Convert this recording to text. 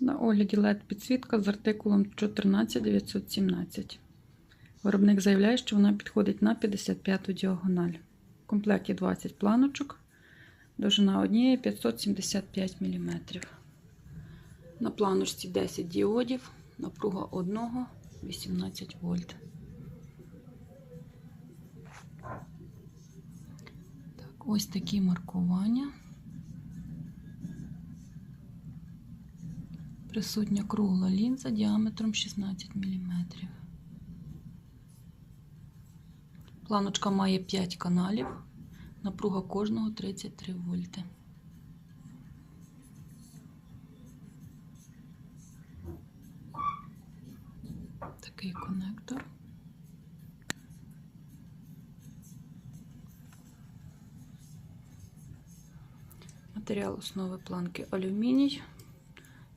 На огляді LED підсвітка з артикулом 14917. Виробник заявляє, що вона підходить на 55-ту діагональ. В комплекті 20 планочок, довжина однієї 575 мм. На планочці 10 діодів, напруга 1 18 вольт. Так, ось такі маркування. Присутня кругла лінза діаметром 16 мм. Планочка має 5 каналів, напруга кожного 33 вольти. Такий конектор. Матеріал основи планки алюміній.